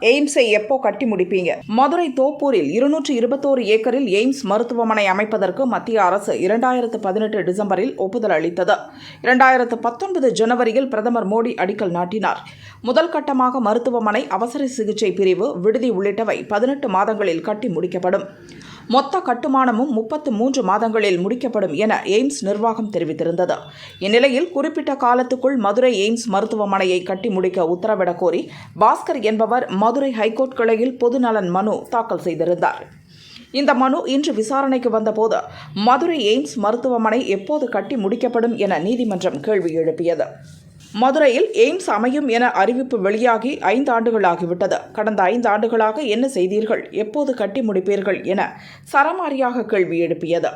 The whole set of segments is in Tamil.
எய்ம்ஸை எப்போ கட்டி முடிப்பீங்க? மதுரை தோப்பூரில் இருநூற்று இருபத்தோரு ஏக்கரில் எய்ம்ஸ் மருத்துவமனை அமைப்பதற்கு மத்திய அரசு இரண்டாயிரத்து பதினெட்டு டிசம்பரில் ஒப்புதல் அளித்தது. இரண்டாயிரத்து பத்தொன்பது ஜனவரியில் பிரதமர் மோடி அடிக்கல் நாட்டினார். முதல் கட்டமாக மருத்துவமனை அவசர சிகிச்சை பிரிவு விடுதி உள்ளிட்டவை பதினெட்டு மாதங்களில் கட்டி முடிக்கப்படும். மொத்த கட்டுமானமும் முப்பத்து மூன்று மாதங்களில் முடிக்கப்படும் என எய்ம்ஸ் நிர்வாகம் தெரிவித்திருந்தது. இந்நிலையில் குறிப்பிட்ட காலத்துக்குள் மதுரை எய்ம்ஸ் மருத்துவமனையை கட்டி முடிக்க உத்தரவிடக் கோரி பாஸ்கர் என்பவர் மதுரை ஹைகோர்ட் கிளையில் பொதுநலன் மனு தாக்கல் செய்திருந்தார். இந்த மனு இன்று விசாரணைக்கு வந்தபோது மதுரை எய்ம்ஸ் மருத்துவமனை எப்போது கட்டி முடிக்கப்படும் என நீதிமன்றம் கேள்வி எழுப்பியது. மதுரையில் எய்ம்ஸ் அமையும் என அறிவிப்பு வெளியாகி ஐந்து ஆண்டுகளாகிவிட்டது கடந்த ஐந்து ஆண்டுகளாக என்ன செய்தீர்கள்? எப்போது கட்டி முடிப்பீர்கள் என சரமாரியாக கேள்வி எழுப்பியது.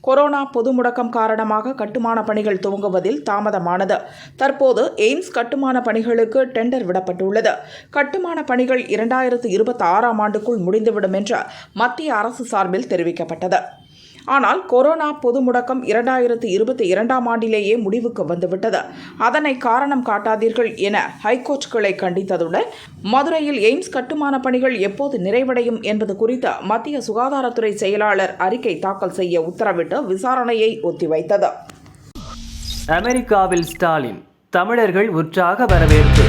கொரோனா பொது முடக்கம் காரணமாக கட்டுமான பணிகள் துவங்குவதில் தாமதமானது. தற்போது எய்ம்ஸ் கட்டுமான பணிகளுக்கு டெண்டர் விடப்பட்டுள்ளது. கட்டுமான பணிகள் இரண்டாயிரத்து இருபத்தி ஆறாம் ஆண்டுக்குள் முடிந்துவிடும் என்று மத்திய அரசு சார்பில் தெரிவிக்கப்பட்டது. ஆனால் கொரோனா பொது முடக்கம் இரண்டாயிரத்து இருபத்தி இரண்டாம் ஆண்டிலேயே முடிவுக்கு வந்துவிட்டது. அதனை காரணம் காட்டாதீர்கள் என ஹைகோர்ட் கிளை கண்டித்ததுடன் மதுரையில் எய்ம்ஸ் கட்டுமான பணிகள் எப்போது நிறைவடையும் என்பது குறித்து மத்திய சுகாதாரத்துறை செயலாளர் அறிக்கை தாக்கல் செய்ய உத்தரவிட்டு விசாரணையை ஒத்திவைத்தது. அமெரிக்காவில் ஸ்டாலின் தமிழர்கள் உற்சாக வரவேற்பு.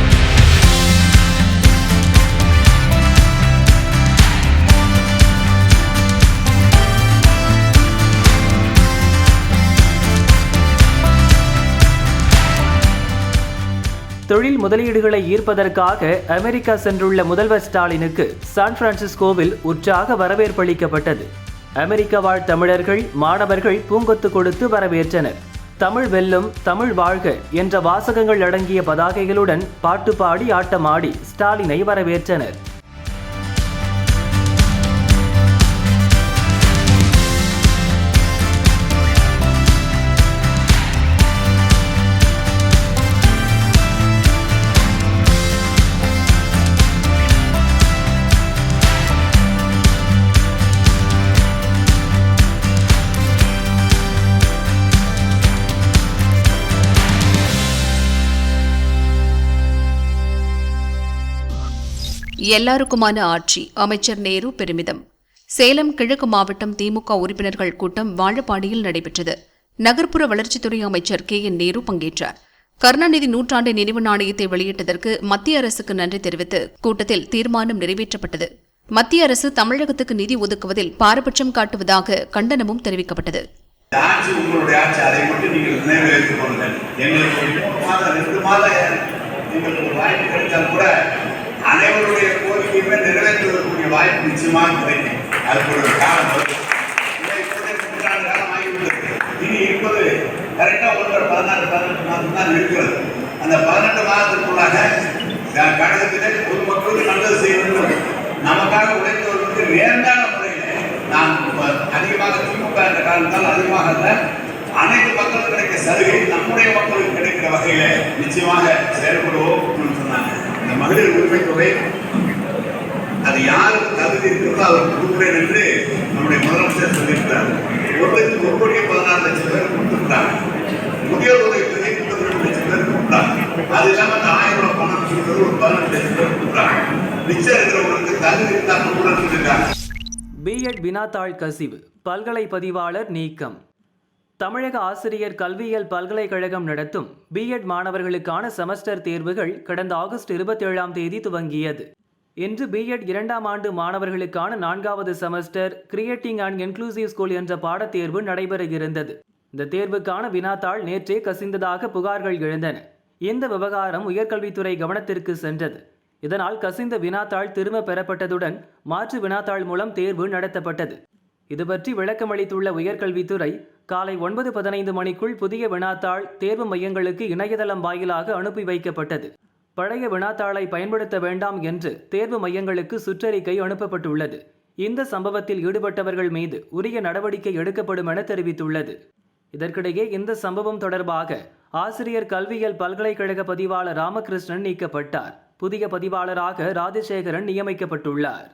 தொழில் முதலீடுகளை ஈர்ப்பதற்காக அமெரிக்கா சென்றுள்ள முதல்வர் ஸ்டாலினுக்கு சான் பிரான்சிஸ்கோவில் உற்சாக வரவேற்பளிக்கப்பட்டது அமெரிக்க வாழ் தமிழர்கள் மாணவர்கள் பூங்கொத்து கொடுத்து வரவேற்றனர். தமிழ் வெல்லும் தமிழ் வாழ்க என்ற வாசகங்கள் அடங்கிய பதாகைகளுடன் பாட்டு பாடி ஆட்டமாடி ஸ்டாலினை வரவேற்றனர். எல்லாருக்குமான ஆட்சி அமைச்சர் நேரு பெருமிதம். சேலம் கிழக்கு மாவட்டம் திமுக உறுப்பினர்கள் கூட்டம் வாழப்பாடியில் நடைபெற்றது. நகர்ப்புற வளர்ச்சித்துறை அமைச்சர் கே. என். நேரு பங்கேற்றார். கருணாநிதி நூற்றாண்டு நினைவு நாணயத்தை வெளியிட்டதற்கு மத்திய அரசுக்கு நன்றி தெரிவித்து கூட்டத்தில் தீர்மானம் நிறைவேற்றப்பட்டது. மத்திய அரசு தமிழகத்துக்கு நிதி ஒதுக்குவதில் பாரபட்சம் காட்டுவதாக கண்டனமும் தெரிவிக்கப்பட்டது. நீங்கள் எங்களுக்கு அனைவருடைய கோரிக்கையுமே நிறைவேற்றுவதற்குரிய வாய்ப்பு நிச்சயமாக கிடைக்கும். அதுக்கு ஒரு காலம் வரும் இல்லை, இனி இருப்பது கரெக்டாக ஒன்றரை பதினாறு பதினெட்டு மாதம் தான் இருக்கிறது. அந்த பதினெட்டு மாதத்திற்குள்ளாக க- கழகத்திலே பொதுமக்களுக்கு நல்லது செய்ய வேண்டும். நமக்காக உழைத்தவர்களுக்கு நேர்ந்தான முறையில் நாம் அதிகமாக திமுக என்ற காரணத்தால் அதிகமாக இல்லை அனைத்து மக்களுக்கு கிடைக்க சலுகை நம்முடைய மக்களுக்கு கிடைக்கிற வகையில் நிச்சயமாக செயல்படுவோம். மகளிர் உரிமை தொகை. அது யாருக்கு தகுதி இருக்கிறதோ அவருக்கு கொடுக்குறேன் என்று நம்முடைய முதலமைச்சர் சொல்லியிருக்கிறார். ஒரு லட்சம் ஒரு கோடியே பதினாறு லட்சம் பேர் கொடுத்துருக்கிறாங்க. முதியோர் உதவி தொகை முப்பத்தி ரெண்டு லட்சம் பேர் கொடுத்தாங்க. அது இல்லாமல் அந்த ஆயிரம் ரூபாய் பணம் சொல்றது ஒரு பதினெட்டு லட்சம் பேர் கொடுக்குறாங்க. மிச்சம் இருக்கிறவங்களுக்கு தகுதி இருந்தால் கூட இருக்காங்க பிஎட் வினாத்தாள் கசிவு. பல்கலை பதிவாளர் நீக்கம். தமிழக ஆசிரியர் கல்வியியல் பல்கலைக்கழகம் நடத்தும் பிஎட் மாணவர்களுக்கான செமஸ்டர் தேர்வுகள் கடந்த ஆகஸ்ட் இருபத்தேழாம் தேதி துவங்கியது. இன்று பிஎட் இரண்டாம் ஆண்டு மாணவர்களுக்கான நான்காவது semester creating and inclusive school என்ற பாடத்தேர்வு நடைபெற இருந்தது இந்த தேர்வுக்கான வினாத்தாள் நேற்றே கசிந்ததாக புகார்கள் எழுந்தன. இந்த விவகாரம் உயர்கல்வித்துறை கவனத்திற்கு சென்றது. இதனால் கசிந்த வினாத்தாள் திரும்ப பெறப்பட்டதுடன் மாற்று வினாத்தாள் மூலம் தேர்வு நடத்தப்பட்டது. இது பற்றி விளக்கமளித்துள்ள உயர்கல்வித்துறை காலை ஒன்பது பதினைந்து மணிக்குள் புதிய வினாத்தாள் தேர்வு மையங்களுக்கு இணையதளம் வாயிலாக அனுப்பி வைக்கப்பட்டது. பழைய வினாத்தாளை பயன்படுத்த வேண்டாம் என்று தேர்வு மையங்களுக்கு சுற்றறிக்கை அனுப்பப்பட்டுள்ளது. இந்த சம்பவத்தில் ஈடுபட்டவர்கள் மீது உரிய நடவடிக்கை எடுக்கப்படும் என தெரிவித்துள்ளது. இதற்கிடையே இந்த சம்பவம் தொடர்பாக ஆசிரியர் கல்வியியல் பல்கலைக்கழக பதிவாளர் ராமகிருஷ்ணன் நீக்கப்பட்டார். புதிய பதிவாளராக ராஜசேகரன் நியமிக்கப்பட்டுள்ளார்.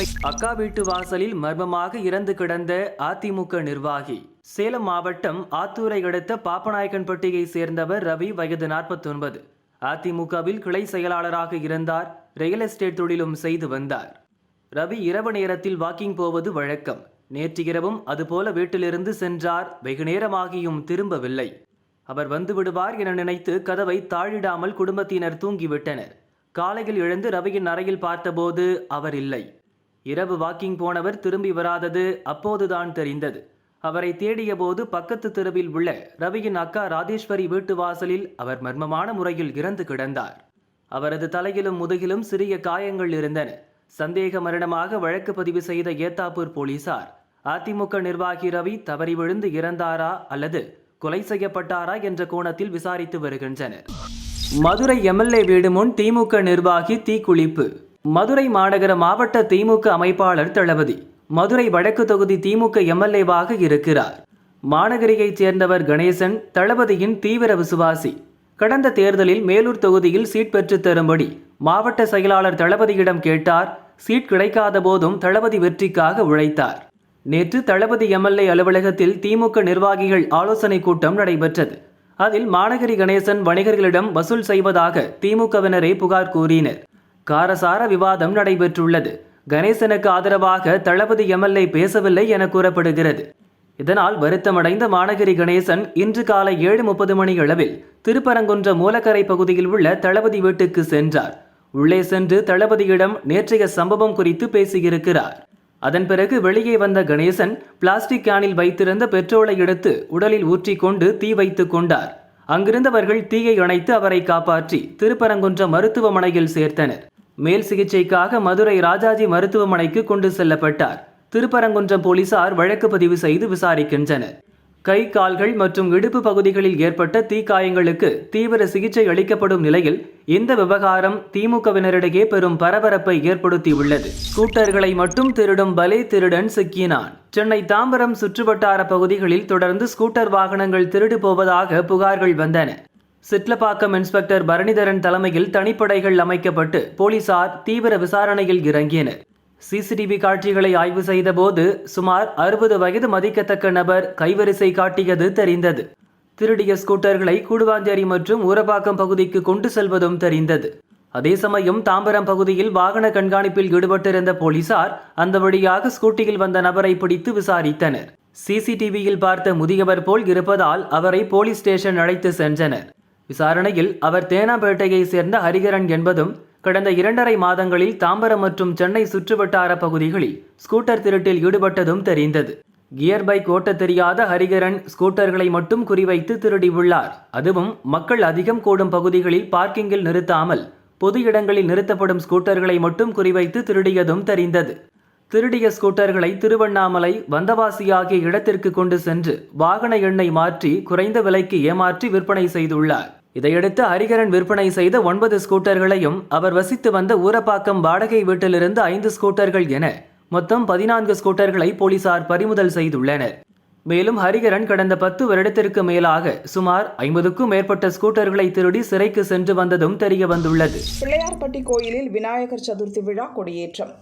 அக்கா வீட்டு வாசலில் மர்மமாக இறந்து கிடந்த அதிமுக நிர்வாகி. சேலம் மாவட்டம் ஆத்தூரை அடுத்த பாப்பநாயக்கன்பட்டியை சேர்ந்தவர் ரவி வயது 49 அதிமுகவில் கிளை செயலாளராக இருந்தார். ரியல் எஸ்டேட் தொழிலும் செய்து வந்தார். ரவி இரவு நேரத்தில் வாக்கிங் போவது வழக்கம். நேற்று இரவும் அதுபோல வீட்டிலிருந்து சென்றார். வெகு நேரமாகியும் திரும்பவில்லை. அவர் வந்து விடுவார் என நினைத்து கதவை தாழிடாமல் குடும்பத்தினர் தூங்கிவிட்டனர். காலையில் எழுந்து ரவியின் அறையில் பார்த்தபோது அவர் இல்லை. இரவு வாக்கிங் போனவர் திரும்பி வராதது அப்போதுதான் தெரிந்தது. அவரை தேடியபோது பக்கத்து தெருவில் உள்ள ரவியின் அக்கா ராஜேஸ்வரி வீட்டு வாசலில் அவர் மர்மமான முறையில் இறந்து கிடந்தார். அவரது தலையிலும் முதுகிலும் சிறிய காயங்கள் இருந்தன. சந்தேக மரணமாக வழக்கு பதிவு செய்த ஏத்தாப்பூர் போலீசார் அதிமுக நிர்வாகி ரவி தவறி விழுந்து இறந்தாரா அல்லது கொலை செய்யப்பட்டாரா என்ற கோணத்தில் விசாரித்து வருகின்றனர். மதுரை எம்எல்ஏ வீடு முன் திமுக நிர்வாகி தீக்குளிப்பு. மதுரை மாநகர மாவட்ட திமுக அமைப்பாளர் தளபதி. மதுரை வடக்கு தொகுதி திமுக எம்எல்ஏவாக இருக்கிறார். மாநகரியைச் சேர்ந்தவர் கணேசன் தளபதியின் தீவிர விசுவாசி. கடந்த தேர்தலில் மேலூர் தொகுதியில் சீட் பெற்றுத் தரும்படி மாவட்ட செயலாளர் தளபதியிடம் கேட்டார். சீட் கிடைக்காத போதும் தளபதி வெற்றிக்காக உழைத்தார். நேற்று தளபதி எம்எல்ஏ அலுவலகத்தில் திமுக நிர்வாகிகள் ஆலோசனை கூட்டம் நடைபெற்றது. அதில் மாநகரி கணேசன் வணிகர்களிடம் வசூல் செய்வதாக திமுகவினரே புகார் கூறினர். காரசார விவாதம் நடைபெற்றுள்ளது. கணேசனுக்கு ஆதரவாக தளபதி எம்எல்ஏ பேசவில்லை என கூறப்படுகிறது. இதனால் வருத்தமடைந்த மாநகரி கணேசன் இன்று காலை ஏழு முப்பது மணி அளவில் திருப்பரங்குன்ற மூலக்கரை பகுதியில் உள்ள தளபதி வீட்டுக்கு சென்றார். உள்ளே சென்று தளபதியிடம் நேற்றைய சம்பவம் குறித்து பேசியிருக்கிறார். அதன் பிறகு வெளியே வந்த கணேசன் பிளாஸ்டிக் கேனில் வைத்திருந்த பெட்ரோலை எடுத்து உடலில் ஊற்றிக்கொண்டு தீ வைத்துக் கொண்டார். அங்கிருந்தவர்கள் தீயை அணைத்து அவரை காப்பாற்றி திருப்பரங்குன்ற மருத்துவமனையில் சேர்த்தனர். மேல் சிகிச்சைக்காக மதுரை ராஜாஜி மருத்துவமனைக்கு கொண்டு செல்லப்பட்டார். திருப்பரங்குன்றம் போலீசார் வழக்கு பதிவு செய்து விசாரிக்கின்றனர். கை கால்கள் மற்றும் இடுப்பு பகுதிகளில் ஏற்பட்ட தீக்காயங்களுக்கு தீவிர சிகிச்சை அளிக்கப்படும் நிலையில் இந்த விவகாரம் திமுகவினரிடையே பெரும் பரபரப்பை ஏற்படுத்தியுள்ளது. ஸ்கூட்டர்களை மட்டும் திருடும் பலே திருடன் சிக்கினான். சென்னை தாம்பரம் சுற்றுவட்டார பகுதிகளில் தொடர்ந்து ஸ்கூட்டர் வாகனங்கள் திருடு போவதாக புகார்கள் வந்தன. சிட்லப்பாக்கம் இன்ஸ்பெக்டர் பரணிதரன் தலைமையில் தனிப்படைகள் அமைக்கப்பட்டு போலீசார் தீவிர விசாரணையில் இறங்கினர். சிசிடிவி காட்சிகளை ஆய்வு செய்தபோது சுமார் அறுபது வயது மதிக்கத்தக்க நபர் கைவரிசை காட்டியது தெரிந்தது. திருடிய ஸ்கூட்டர்களை கூடுவாஞ்சேரி மற்றும் ஊரப்பாக்கம் பகுதிக்கு கொண்டு செல்வதும் தெரிந்தது. அதே சமயம் தாம்பரம் பகுதியில் வாகன கண்காணிப்பில் ஈடுபட்டிருந்த போலீசார் அந்த வழியாக ஸ்கூட்டியில் வந்த நபரை பிடித்து விசாரித்தனர். சிசிடிவியில் பார்த்த முதியவர் போல் இருப்பதால் அவரை போலீஸ் ஸ்டேஷன் அழைத்து சென்றனர். விசாரணையில் அவர் தேனாம்பேட்டையைச் சேர்ந்த ஹரிகரன் என்பதும் கடந்த இரண்டரை மாதங்களில் தாம்பரம் மற்றும் சென்னை சுற்றுவட்டார பகுதிகளில் ஸ்கூட்டர் திருட்டில் ஈடுபட்டதும் தெரிந்தது. கியர் பைக் ஓட்டத் தெரியாத ஹரிகரன் ஸ்கூட்டர்களை மட்டும் குறிவைத்து திருடியுள்ளார். அதுவும் மக்கள் அதிகம் கூடும் பகுதிகளில் பார்க்கிங்கில் நிறுத்தாமல் பொது இடங்களில் நிறுத்தப்படும் ஸ்கூட்டர்களை மட்டும் குறிவைத்து திருடியதும் தெரிந்தது. திருடிய ஸ்கூட்டர்களை திருவண்ணாமலை வந்தவாசி ஆகிய இடத்திற்கு கொண்டு சென்று வாகன எண்ணை மாற்றி குறைந்த விலைக்கு ஏமாற்றி விற்பனை செய்துள்ளார். இதையடுத்து ஹரிகரன் விற்பனை செய்த ஒன்பது ஸ்கூட்டர்களையும் அவர் வசித்து வந்த ஊரப்பாக்கம் வாடகை வீட்டிலிருந்து ஐந்து ஸ்கூட்டர்கள் என மொத்தம் பதினான்கு ஸ்கூட்டர்களை போலீசார் பறிமுதல் செய்துள்ளனர். மேலும் ஹரிகரன் கடந்த பத்து வருடத்திற்கு மேலாக சுமார் ஐம்பதுக்கும் மேற்பட்ட ஸ்கூட்டர்களை திருடி சிறைக்கு சென்று வந்ததும் தெரிய வந்துள்ளது. பிள்ளையார்பட்டி கோயிலில் விநாயகர் சதுர்த்தி விழா கொடியேற்றம்.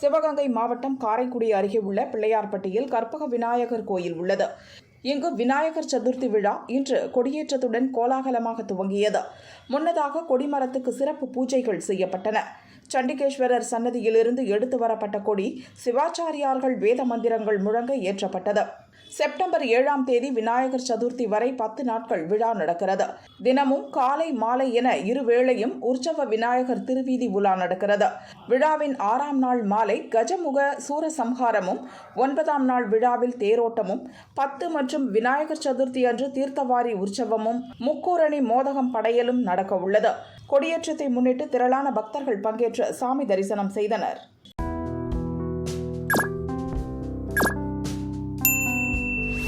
சிவகங்கை மாவட்டம் காரைக்குடி அருகே உள்ள பிள்ளையார்பட்டியில் கற்பக விநாயகர் கோயில் உள்ளது. இங்கு விநாயகர் சதுர்த்தி விழா இன்று கொடியேற்றத்துடன் கோலாகலமாக துவங்கியது. முன்னதாக கொடிமரத்துக்கு சிறப்பு பூஜைகள் செய்யப்பட்டன. சண்டிகேஸ்வரர் சன்னதியிலிருந்து எடுத்து வரப்பட்ட கொடி சிவாச்சாரியார்கள் வேத மந்திரங்கள் முழங்க ஏற்றப்பட்டது. செப்டம்பர் ஏழாம் தேதி விநாயகர் சதுர்த்தி வரை பத்து நாட்கள் விழா நடக்கிறது. தினமும் காலை மாலை என இருவேளையும் உற்சவ விநாயகர் திருவீதி உலா நடக்கிறது. விழாவின் ஆறாம் நாள் மாலை கஜமுக சூரசம்ஹாரமும் ஒன்பதாம் நாள் விழாவில் தேரோட்டமும் பத்து மற்றும் விநாயகர் சதுர்த்தி அன்று தீர்த்தவாரி உற்சவமும் முக்கூரணி மோதகம் படையலும் நடக்க உள்ளது கொடியேற்றத்தை முன்னிட்டு திரளான பக்தர்கள் பங்கேற்று சாமி தரிசனம் செய்தனர்.